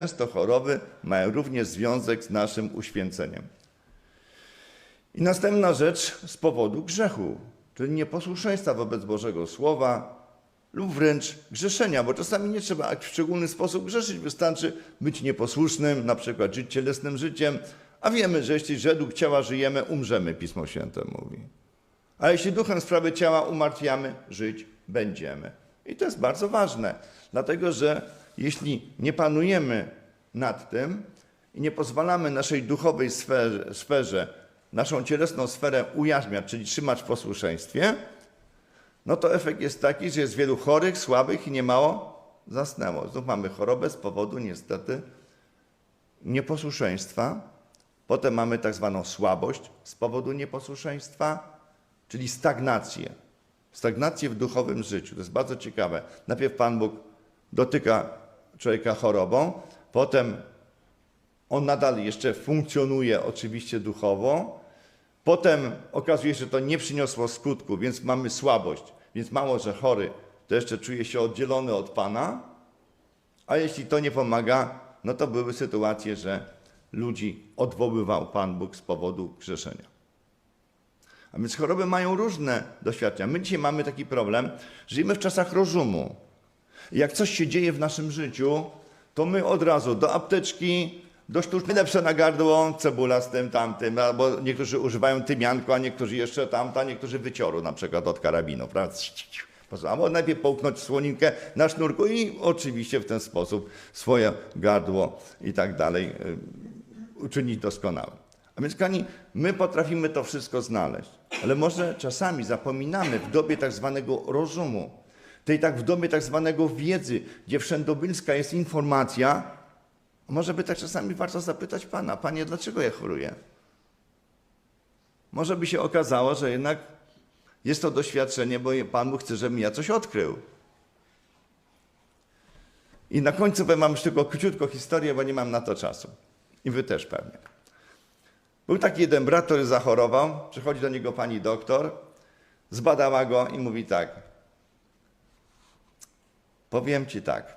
Często choroby mają również związek z naszym uświęceniem. I następna rzecz z powodu grzechu, czyli nieposłuszeństwa wobec Bożego Słowa lub wręcz grzeszenia, bo czasami nie trzeba w szczególny sposób grzeszyć, wystarczy być nieposłusznym, na przykład żyć cielesnym życiem, a wiemy, że jeśli według ciała żyjemy, umrzemy, Pismo Święte mówi. A jeśli duchem sprawy ciała umartwiamy, żyć będziemy. I to jest bardzo ważne, dlatego że jeśli nie panujemy nad tym i nie pozwalamy naszej duchowej sferze, sferze naszą cielesną sferę ujarzmiać, czyli trzymać w posłuszeństwie, no to efekt jest taki, że jest wielu chorych, słabych i niemało zasnęło. Znów mamy chorobę z powodu niestety nieposłuszeństwa. Potem mamy tak zwaną słabość z powodu nieposłuszeństwa, czyli stagnację. Stagnację w duchowym życiu. To jest bardzo ciekawe. Najpierw Pan Bóg dotyka człowieka chorobą, potem on nadal jeszcze funkcjonuje oczywiście duchowo, potem okazuje się, że to nie przyniosło skutku, więc mamy słabość. Więc mało, że chory, to jeszcze czuje się oddzielony od Pana, a jeśli to nie pomaga, no to były sytuacje, że ludzi odwoływał Pan Bóg z powodu grzeszenia. A więc choroby mają różne doświadczenia. My dzisiaj mamy taki problem, żyjemy w czasach rozumu. Jak coś się dzieje w naszym życiu, to my od razu do apteczki, do sztuczki lepsze na gardło, cebula z tym, tamtym, albo niektórzy używają tymianku, a niektórzy jeszcze tamta, niektórzy wycioru na przykład od karabinu, prawda? Albo najpierw połknąć słoninkę na sznurku i oczywiście w ten sposób swoje gardło i tak dalej y, uczynić doskonałe. A więc, kochani, my potrafimy to wszystko znaleźć, ale może czasami zapominamy w dobie tak zwanego rozumu, tej tak w dobie tak zwanego wiedzy, gdzie wszędobylska jest informacja, może by tak czasami warto zapytać Pana, Panie, dlaczego ja choruję? Może by się okazało, że jednak jest to doświadczenie, bo Pan Bóg chce, żebym ja coś odkrył. I na końcu wam już tylko króciutko historię, bo nie mam na to czasu. I wy też pewnie. Był taki jeden brat, który zachorował. Przychodzi do niego pani doktor, zbadała go i mówi tak. Powiem ci tak.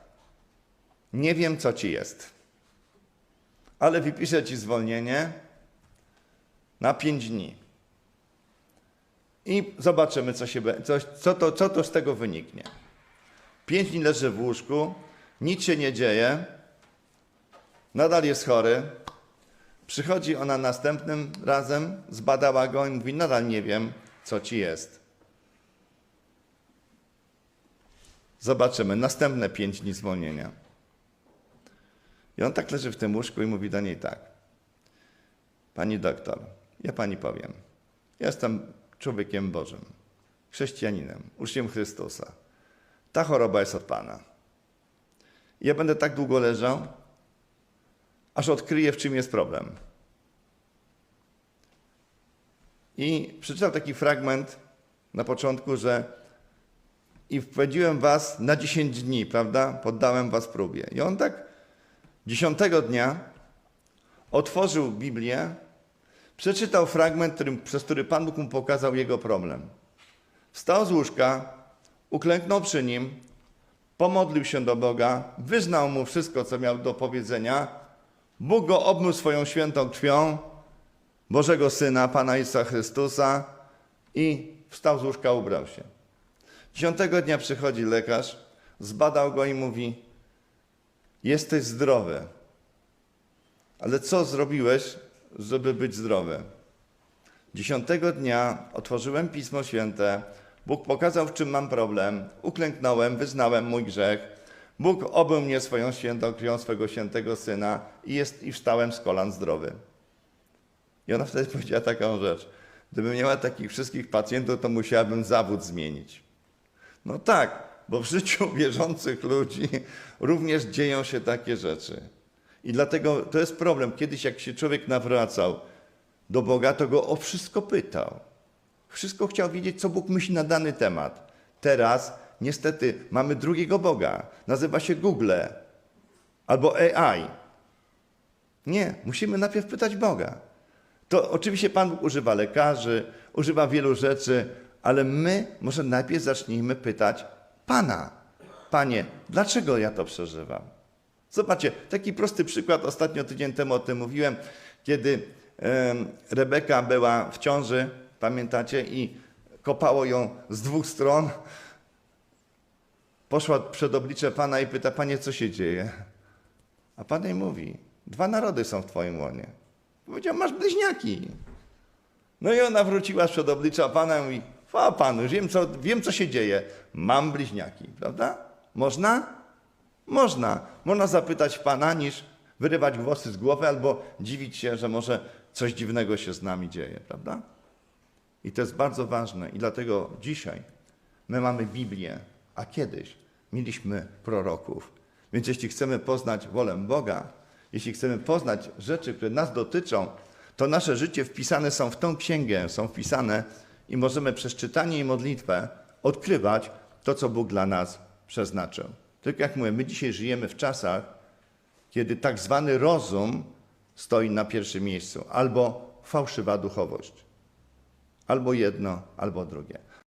Nie wiem, co ci jest, ale wypiszę ci zwolnienie na pięć dni. I zobaczymy, co, się, co, co, to, co to z tego wyniknie. Pięć dni leży w łóżku, nic się nie dzieje, nadal jest chory. Przychodzi ona następnym razem, zbadała go i mówi: Nadal nie wiem, co ci jest. Zobaczymy, następne pięć dni zwolnienia. I on tak leży w tym łóżku i mówi do niej tak. Pani doktor, ja pani powiem. Jestem człowiekiem Bożym, chrześcijaninem, uczniem Chrystusa. Ta choroba jest od Pana. Ja będę tak długo leżał, aż odkryję, w czym jest problem. I przeczytał taki fragment na początku, że i wprowadziłem was na 10 dni, prawda? Poddałem was próbie. I on tak dziesiątego dnia otworzył Biblię, przeczytał fragment, którym, przez który Pan Bóg mu pokazał jego problem. Wstał z łóżka, uklęknął przy nim, pomodlił się do Boga, wyznał mu wszystko, co miał do powiedzenia. Bóg go obmył swoją świętą krwią Bożego Syna, Pana Jezusa Chrystusa i wstał z łóżka, ubrał się. Dziesiątego dnia przychodzi lekarz, zbadał go i mówi: Jesteś zdrowy. Ale co zrobiłeś, żeby być zdrowy? Dziesiątego dnia otworzyłem Pismo Święte. Bóg pokazał, w czym mam problem. Uklęknąłem, wyznałem mój grzech. Bóg objął mnie swoją świętą krwią swego świętego syna i, jest, i wstałem z kolan zdrowy. I ona wtedy powiedziała taką rzecz. Gdybym miała takich wszystkich pacjentów, to musiałabym zawód zmienić. No tak, bo w życiu wierzących ludzi również dzieją się takie rzeczy. I dlatego to jest problem. Kiedyś, jak się człowiek nawracał do Boga, to go o wszystko pytał. Wszystko chciał wiedzieć, co Bóg myśli na dany temat. Teraz, niestety, mamy drugiego Boga. Nazywa się Google albo AI. Nie, musimy najpierw pytać Boga. To oczywiście Pan Bóg używa lekarzy, używa wielu rzeczy, ale my może najpierw zacznijmy pytać Pana. Panie, dlaczego ja to przeżywam? Zobaczcie, taki prosty przykład, ostatnio tydzień temu o tym mówiłem, kiedy Rebeka była w ciąży, pamiętacie, i kopało ją z dwóch stron. Poszła przed oblicze Pana i pyta, Panie, co się dzieje? A Pan jej mówi, dwa narody są w Twoim łonie. Powiedział, masz bliźniaki. No i ona wróciła przed oblicza Pana i mówi, chwała Panu, wiem co, wiem co się dzieje, mam bliźniaki, prawda? Można? Można. Można zapytać Pana, niż wyrywać włosy z głowy albo dziwić się, że może coś dziwnego się z nami dzieje, prawda? I to jest bardzo ważne i dlatego dzisiaj my mamy Biblię, a kiedyś mieliśmy proroków. Więc jeśli chcemy poznać wolę Boga, jeśli chcemy poznać rzeczy, które nas dotyczą, to nasze życie wpisane są w tą księgę, są wpisane i możemy przez czytanie i modlitwę odkrywać to, co Bóg dla nas przeznaczył. Tylko jak mówię, my dzisiaj żyjemy w czasach, kiedy tak zwany rozum stoi na pierwszym miejscu, albo fałszywa duchowość. Albo jedno, albo drugie.